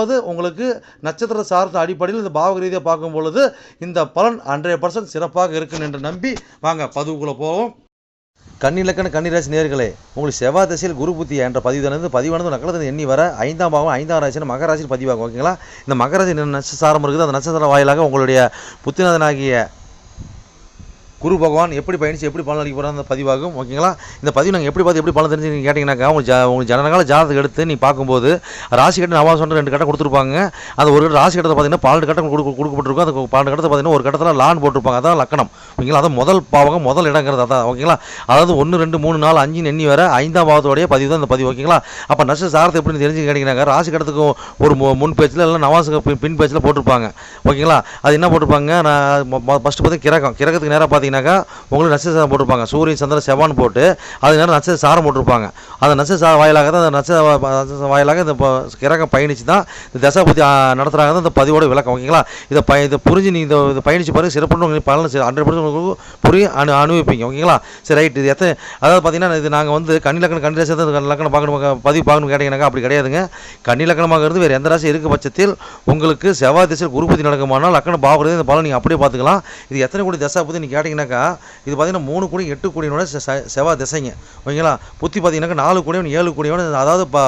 அதாவது உங்களுக்கு நட்சத்திர சார்ந்த அடிப்படையில் இந்த பாவக ரீதியாக பார்க்கும் பொழுது இந்த பலன் ஹண்ட்ரட் பர்சன்ட் சிறப்பாக இருக்குன்னு என்று நம்பி வாங்க பதிவுக்குள்ளே போவோம். கண்ணிலக்கண கன்னிராசி நேர்களே உங்களுக்கு செவ்வாய் திசையில் குரு புத்தி என்ற பதிவுலேருந்து பதிவானது நக்கலத்தில் எண்ணி வர ஐந்தாம் பாவம் ஐந்தாம் ராசியில் மகராசியில் பதிவாகும் ஓகேங்களா? இந்த மகராசி சாரம் இருக்குது. அந்த நட்சத்திர வாயிலாக உங்களுடைய புத்திநாதனாகிய குரு பகவான் எப்படி பயணிச்சு எப்படி பலன் அளிக்க போகிறாங்க அந்த பதிவாகும் ஓகேங்களா? இந்த பதிவு நாங்கள் எப்படி பார்த்து எப்படி பலன் தெரிஞ்சு நீங்கள் கேட்டிங்கனாக்கா உங்கள் ஜா உங்களுக்கு ஜனனகால ஜாதகத்தை எடுத்து நீ பார்க்கும்போது ராசி கட்டம் நவாசம் ரெண்டு கட்டம் கொடுத்துருப்பாங்க. அந்த ஒரு ராசி கட்டத்தை பார்த்தீங்கன்னா பன்னெண்டு கட்டம் கொடுக்க கொடுக்கப்பட்டிருக்கும். அந்த பன்னெண்டு கட்டத்தை பார்த்தீங்கன்னா ஒரு கட்டத்தில் லான் போட்டிருப்பாங்க. அதான் லக்கணம். ஓகேங்களா? அதான் முதல் பாவகம் முதல் இடங்கிறது அதான். ஓகேங்களா? அதாவது ஒன்று ரெண்டு மூணு நாலு அஞ்சு எண்ணி வர ஐந்தாம் பாவத்தோடைய பதிவு தான் இந்த பதிவு. ஓகேங்களா? அப்போ நஷ்ட சாரத்தை எப்படின்னு தெரிஞ்சு கேட்டிங்கனாக்கா ராசி கட்டத்துக்கு ஒரு மு- முன் பேச்சில் இல்லை நவாசுக்கு பின் பேச்சில் போட்டிருப்பாங்க. ஓகேங்களா? அது என்ன போட்டிருப்பாங்க நான் ஃபஸ்ட்டு பார்த்து கிரகம். கிரகத்துக்கு நேராக பார்த்தீங்கன்னாக்கா உங்களுக்கு நட்சத்திரம் போட்டிருப்பாங்க. சூரியன் சந்திரன் செவான் போட்டு அது நேரம் நட்சத்திர சாரம் போட்டிருப்பாங்க. அந்த நட்சத்திர சாரம் வாயிலாக தான் அந்த நட்சத்திர வாயிலாக இந்த கிரகம் பயணிச்சு தான் இந்த தசை பற்றி நடத்துகிறாங்க தான் இந்த பதிவோட விளக்கம் ஓகேங்களா இதை ப இதை புரிஞ்சு நீ இந்த இதை பயணிச்சு பாருங்க. சிறப்புன்னு உங்களுக்கு பலன் ஹண்ட்ரட் பர்சன்ட் உங்களுக்கு புரியும் அனு அனுபவிப்பீங்க ஓகேங்களா சரி ரைட் இது எத்தனை அதாவது பார்த்தீங்கன்னா இது நாங்கள் வந்து கன்னிலக்கணம் ராசி தான் லக்கணம் பார்க்கணும் பதிவு பார்க்கணும் கேட்டீங்கன்னாக்கா அப்படி கிடையாதுங்க. கன்னிலக்கணமாக லக்கணமாகிறது வேறு எந்த ராசி இருக்க பட்சத்தில் உங்களுக்கு செவ்வாய் திசையில் குருபதி நடக்குமானால் லக்கணம் பாவகிறது இந்த பலன் நீங்கள் அப்படியே பார்த்துக்கலாம். இது எத்தனை கோடி தசை பற்றி நீங்கள் பார்த்தீங்கன்னாக்கா இது பார்த்தீங்கன்னா மூணு கோடி எட்டு கோடியோட செவ்வாய் திசைங்க. ஓகேங்களா? புத்தி பார்த்தீங்கன்னாக்கா நாலு கோடியோட ஏழு கோடியோட அதாவது பா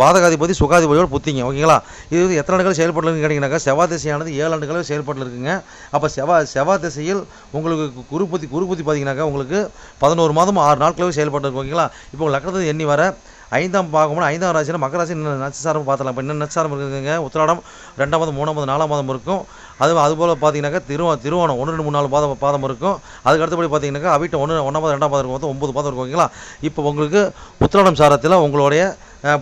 பாதகாதிபதி சுகாதிபதியோட புத்திங்க. ஓகேங்களா? இது வந்து எத்தனை ஆண்டுகள் செயல்பட்டு கேட்டிங்கனாக்கா செவ்வாய் திசையானது ஏழு ஆண்டுகள் செயல்பட்டு இருக்குங்க. அப்போ செவ்வாய் செவ்வாய் திசையில் உங்களுக்கு குரு புத்தி குரு புத்தி பார்த்தீங்கன்னாக்கா உங்களுக்கு பதினோரு மாதம் ஆறு நாட்களாகவே செயல்பட்டு இருக்கு ஓகேங்களா? இப்போ உங்கள் எண்ணி வர ஐந்தாம் பாகம்னா ஐந்தாம் ராசினா மக்கராசி நட்சசாரம் பார்த்தலாம் இப்போ இன்னும் நட்சசாரம் இருக்குதுங்க? உத்திராடம் ரெண்டாம் மாதம் மூணாம் மாதம் நாலாம் மாதம் இருக்கும். அது அதுபோல் பார்த்தீங்கன்னாக்கா திருவ திருவோணம் ஒன்று ரெண்டு மூணு நாலு பாதம் பாதம் இருக்கும். அதுக்கு அடுத்தபடி பார்த்தீங்கன்னாக்கா அவிட்ட ஒன்று ஒன்றாம் பாதம் ரெண்டாம் பாதம் இருக்கும். மொத்தம் ஒம்பது பாதம் இருக்கும் ஓகேங்களா? இப்போ உங்களுக்கு உத்திராடம் சாரத்தில் உங்களுடைய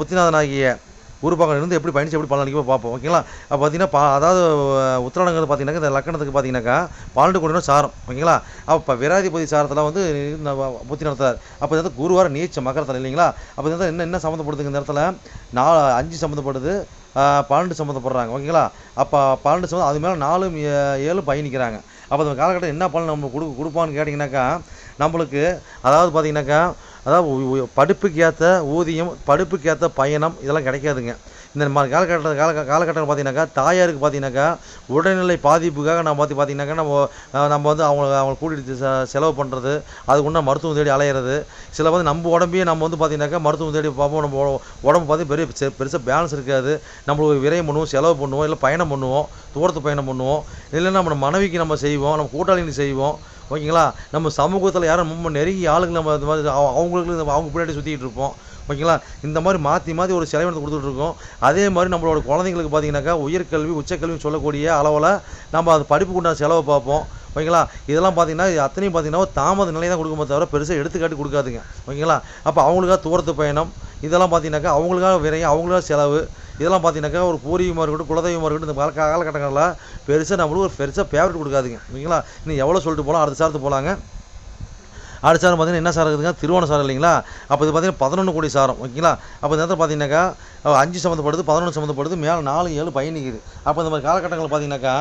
புத்திநாதனாகிய குருபாகம் இருந்து எப்படி பயணிச்சு எப்படி பலன் பார்ப்போம் ஓகேங்களா? அப்போ பார்த்தீங்கன்னா பா அதாவது உத்திராடங்கிறது பார்த்தீங்கன்னா இந்த லக்கணத்துக்கு பார்த்தீங்கன்னாக்கா பன்னெண்டு கோடி சாரம் ஓகேங்களா? அப்போ விராதிபதி சாரத்தில் வந்து புத்தி நடத்தார் அப்போ இது வந்து குருவார நீச்ச மகரத்தில் இல்லைங்களா? அப்போ என்ன என்ன சம்மந்தப்படுதுங்க இந்த இடத்துல நாலு அஞ்சு சம்மந்தப்படுது பன்னெண்டு சம்மந்தப்படுறாங்க ஓகேங்களா? அப்போ பன்னெண்டு சம்மந்தம் அது மேலே நாலும் ஏழும் பயணிக்கிறாங்க அப்போ அந்த காலகட்டம் என்ன பலன் நம்ம கொடு கொடுப்பான்னு கேட்டிங்கனாக்கா நம்மளுக்கு அதாவது பார்த்தீங்கன்னாக்கா அதாவது படிப்புக்கு ஏற்ற ஊதியம் படிப்புக்கு ஏற்ற பயணம் இதெல்லாம் கிடைக்காதுங்க. இந்த மாதிரி காலகட்ட கால காலகட்டங்கள் பார்த்தீங்கன்னாக்கா தாயாருக்கு பார்த்தீங்கன்னாக்கா உடல்நிலை பாதிப்புக்காக நம்ம பார்த்து பார்த்தீங்கன்னாக்கா நம்ம நம்ம வந்து அவங்கள அவங்களை கூட்டிகிட்டு செலவு பண்ணுறது அதுக்கு உண்டான மருத்துவம் தேடி அலையிறது. சில வந்து நம்ம உடம்பையே நம்ம வந்து பார்த்தீங்கன்னாக்கா மருத்துவம் தேடி பார்ப்போம். நம்ம உடம்பு பார்த்து பெரிய பெருசாக பேலன்ஸ் இருக்காது. நம்மளுக்கு விரயம் பண்ணுவோம் செலவு பண்ணுவோம் இல்லை பயணம் பண்ணுவோம் தூரத்து பயணம் பண்ணுவோம். இல்லைன்னா நம்ம மனைவிக்கு நம்ம செய்வோம் நம்ம கூட்டாளிகளுக்கு செய்வோம். ஓகேங்களா? நம்ம சமூகத்தில் யாரும் ரொம்ப நெருங்கிய ஆளுங்க நம்ம இந்த மாதிரி அவ- அவங்களுக்கு அவங்க பின்னாடி சுற்றிக்கிட்டு இருப்போம். ஓகேங்களா? இந்த மாதிரி மாற்றி மாற்றி ஒரு செலவினத்தை கொடுத்துட்ருக்கோம். அதே மாதிரி நம்மளோட குழந்தைங்களுக்கு பார்த்தீங்கன்னாக்கா உயர்கல்வி உச்சக்கல்வி சொல்லக்கூடிய அளவில் நம்ம அது படிப்புக்கு உண்டான செலவை பார்ப்போம். ஓகேங்களா? இதெல்லாம் பார்த்தீங்கன்னா அத்தனையும் பார்த்தீங்கன்னா தாமத நிலை தான் கொடுக்குமே தவிர பெருசாக எடுத்துக்காட்டி கொடுக்காதுங்க. ஓகேங்களா? அப்போ அவங்களுக்காக தூரத்து பயணம் இதெல்லாம் பார்த்தீங்கன்னாக்கா அவங்களுக்காக விரையும் அவங்களுக்காக செலவு இதெல்லாம் பார்த்தீங்கன்னாக்கா ஒரு பூர்வீகமாக இருக்கட்டும் குலதெய்வமாக இருக்கட்டும் இந்த கால காலகட்டங்களில் பெருசாக நம்மளுக்கு ஒரு பெருசாக ஃபேவரட் கொடுக்காதுங்க. ஓகேங்களா? இன்னும் எவ்வளோ சொல்லிட்டு போகலாம் அடுத்த சாரத்து போகலாங்க அடுத்த சாரம் பார்த்தீங்கன்னா என்ன சாரம் இருக்குதுங்க? திருவோண சாரம் இல்லைங்களா? அப்போ இது பார்த்தீங்கன்னா பதினொன்று கோடி சாரம் ஓகேங்களா? அப்போ இந்த நேரத்தில் பார்த்தீங்கன்னாக்கா அஞ்சு சம்மந்தப்படுது பதினொன்று சம்மந்தப்படுது மேலே நாலு ஏழு பயணிக்குது அப்போ இந்த மாதிரி காலகட்டங்களில் பார்த்தீங்கன்னாக்கா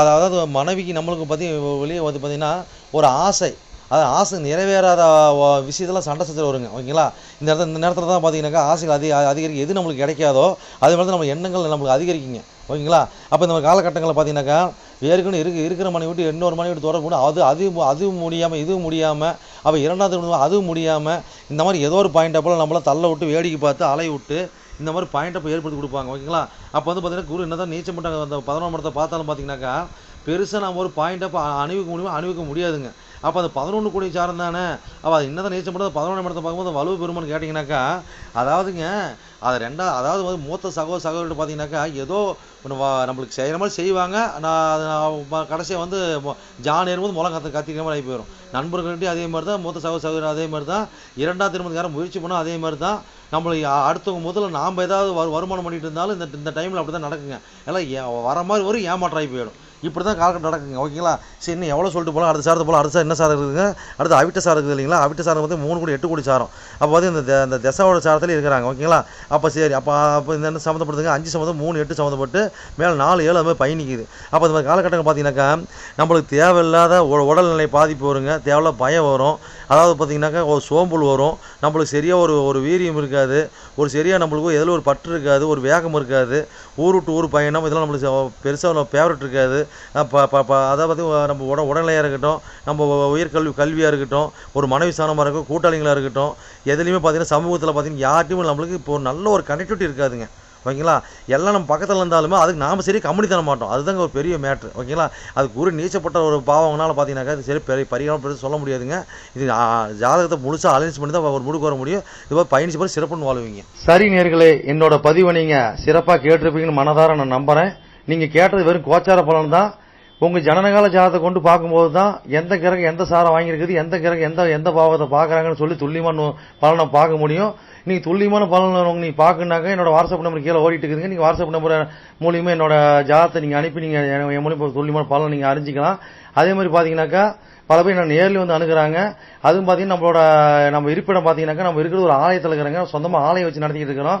அதாவது மனைவிக்கு நம்மளுக்கு பற்றி வெளியே வந்து பார்த்தீங்கன்னா ஒரு ஆசை. அது ஆசை நிறைவேறாத விஷயத்தில் விஷயத்தெல்லாம் சண்டை சச்சரவு வருங்க ஓகேங்களா? இந்த இடத்துல இந்த நேரத்தில் தான் பார்த்தீங்கன்னாக்கா ஆசைகள் அதிக அதிகரிக்க எது நம்மளுக்கு கிடைக்காதோ அதே மாதிரி தான் நம்ம எண்ணங்கள் நம்மளுக்கு அதிகரிக்குங்க ஓகேங்களா? அப்போ இந்த மாதிரி காலகட்டங்களில் பார்த்தீங்கன்னாக்கா ஏற்கனவே இருக்கு இருக்கிற மனைவி விட்டு இன்னொரு மனைவி விட்டு தொடர்பு அது அது அதுவும் முடியாமல் இதுவும் முடியாமல் அப்போ இரண்டாவது அதுவும் முடியாமல் இந்த மாதிரி ஏதோ ஒரு பாயிண்ட் போல் நம்மள தள்ள விட்டு வேடிக்கை பார்த்து அலை விட்டு இந்த மாதிரி பாயிண்ட் அப்போ ஏற்படுத்தி கொடுப்பாங்க ஓகேங்களா? அப்போ வந்து பார்த்தீங்கன்னா குரு என்னதான் நீச்சல் மட்டும் அந்த பதினொன்று மடத்தை பார்த்தாலும் பார்த்தீங்கன்னாக்கா பெருசாக நம்ம ஒரு பாயிண்ட் அப்போ அணிவிக்க முடியுமா? அணிவிக்க முடியாதுங்க. அப்போ அது பதினொன்று கோடி சாரம் தானே? அப்போ அது என்னதான் நீச்சல் பண்ணுறது பதினொன்று இடத்த பார்க்கும்போது வலுவு பெருமான்னு கேட்டிங்கனாக்கா அதாவதுங்க அது ரெண்டா அதாவது வந்து மூத்த சகோ சகோதரிட்டு பார்த்தீங்கன்னாக்கா ஏதோ ஒன்று நம்மளுக்கு செய்கிற மாதிரி செய்வாங்க. நான் அது நான் கடைசியாக வந்து ஜான் ஏறும்போது முளம் கற்று கத்திக்கிற மாதிரி ஆகி போயிடும் நண்பர்கள்ட்டையும் அதே மாதிரி தான் மூத்த சகோ சகோதரி அதே மாதிரி தான் இரண்டாம் திருமணத்துக்காரன் முயற்சி பண்ணால் அதே மாதிரி தான் நம்மளுக்கு அ- அடுத்தவங்க முதல்ல நாம் ஏதாவது வரு வருமானம் பண்ணிட்டு இருந்தாலும் இந்த இந்த டைமில் அப்படி தான் நடக்குங்க. எல்லாம் வர மாதிரி வரும் ஏமாற்றாகி போயிடும். இப்படி தான் காலக்கட்டம் நடக்குங்க ஓகேங்களா? சரி இன்னும் எவ்வளோ சொல்லிட்டு போகலாம் அடுத்த சாரத்தை போகலாம் அடுத்த சார் என்ன சாரம் இருக்குதுங்க? அடுத்து அவிட்ட சாரம் இருக்குது இல்லைங்களா? அவிட்ட சாரம் வந்து மூணு கோடி எட்டு கோடி சாரம். அப்போ வந்து இந்த தெ- இந்த தசாவோட சாரத்தில் இருக்கிறாங்க ஓகேங்களா? அப்போ சரி அப்போ அப்போ இந்த என்ன சம்மந்தப்படுதுங்க? அஞ்சு சம்மந்தம் மூணு எட்டு சம்மந்தப்பட்டு மேலே நாலு ஏழு அது மாதிரி பயணிக்குது. அப்போ இந்த மாதிரி காலகட்டங்கள் பார்த்தீங்கன்னாக்கா நம்மளுக்கு தேவையில்லாத உடல்நிலை பாதிப்பு வருங்க. தேவையில்லாத பயம் வரும். அதாவது பார்த்தீங்கன்னாக்கா ஒரு சோம்பல் வரும் நம்மளுக்கு சரியாக ஒரு ஒரு வீரியம் இருக்காது ஒரு சரியாக நம்மளுக்கு எதில் ஒரு பற்று இருக்காது ஒரு வேகம் இருக்காது ஊர் விட்டு ஊர் பயணம் இதெல்லாம் நம்மளுக்கு பெருசாக ஃபேவரட் இருக்காது. ப- ப- அதை பற்றி நம்ம உட உடல்நிலையாக இருக்கட்டும் நம்ம உயர்கல்வி கல்வியாக இருக்கட்டும் ஒரு மனைவி சாணமாக இருக்கட்டும் கூட்டாளிகளாக இருக்கட்டும் எதுலேயுமே பார்த்தீங்கன்னா சமூகத்தில் பார்த்தீங்கன்னா யார்ட்டையும் நம்மளுக்கு இப்போ ஒரு நல்ல ஒரு கனெக்டிவிட்டி இருக்காதுங்க. ஓகேங்களா? எல்லாம் நம்ம பக்கத்தில் இருந்தாலுமே அதுக்கு நாம் சரி கம்பெனி தர மாட்டோம். அதுதாங்க ஒரு பெரிய மேட்ரு ஓகேங்களா? அதுக்கு ஒரு நீச்சப்பட்ட ஒரு பாவங்கனால பார்த்தீங்கன்னாக்கா அது சரி பெரிய பரிகாரம் பெருசு சொல்ல முடியாதுங்க. இது ஜாதகத்தை முழுசாக அலைன்ஸ் பண்ணி தான் ஒரு முடிவுக்கு வர முடியும். இது மாதிரி பயணிச்சு போய் சிறப்புன்னு வாழ்வீங்க. சரி நேர்களே என்னோட பதிவை நீங்கள் சிறப்பாக கேட்டிருப்பீங்கன்னு மனதார நான் நம்புகிறேன் நீங்கள் கேட்டது வெறும் கோச்சார பலன் தான். உங்க ஜனனகால ஜாதகத்தை கொண்டு பார்க்கும்போது தான் எந்த கிரகம் எந்த சாரம் வாங்கியிருக்குது எந்த கிரகம் எந்த எந்த பாவத்தை பார்க்குறாங்கன்னு சொல்லி துல்லியமான பலனை பார்க்க முடியும். நீங்க துல்லியமான பலன் நீங்க பார்க்கணுனாக்க என்னோட வாட்ஸ்அப் நம்பர் கீழே ஓடிட்டு இருக்குதுங்க. நீங்க வாட்ஸ்அப் நம்பர் மூலியமா என்னோட ஜாதகத்தை நீங்க அனுப்பி நீங்க என் மூலியமா துல்லியமான பலன் நீங்க அறிஞ்சிக்கலாம். அதே மாதிரி பாத்தீங்கன்னாக்கா பல பேர் நான் நேர்ல வந்து அணுகிறாங்க. அதுவும் பாத்தீங்கன்னா நம்மளோட நம்ம இருப்பிடம் பாத்தீங்கன்னாக்கா நம்ம இருக்கிறது ஒரு ஆலயத்தில் இருக்கிறாங்க. சொந்தமா ஆலயம் வச்சு நடத்திட்டு இருக்கிறோம்.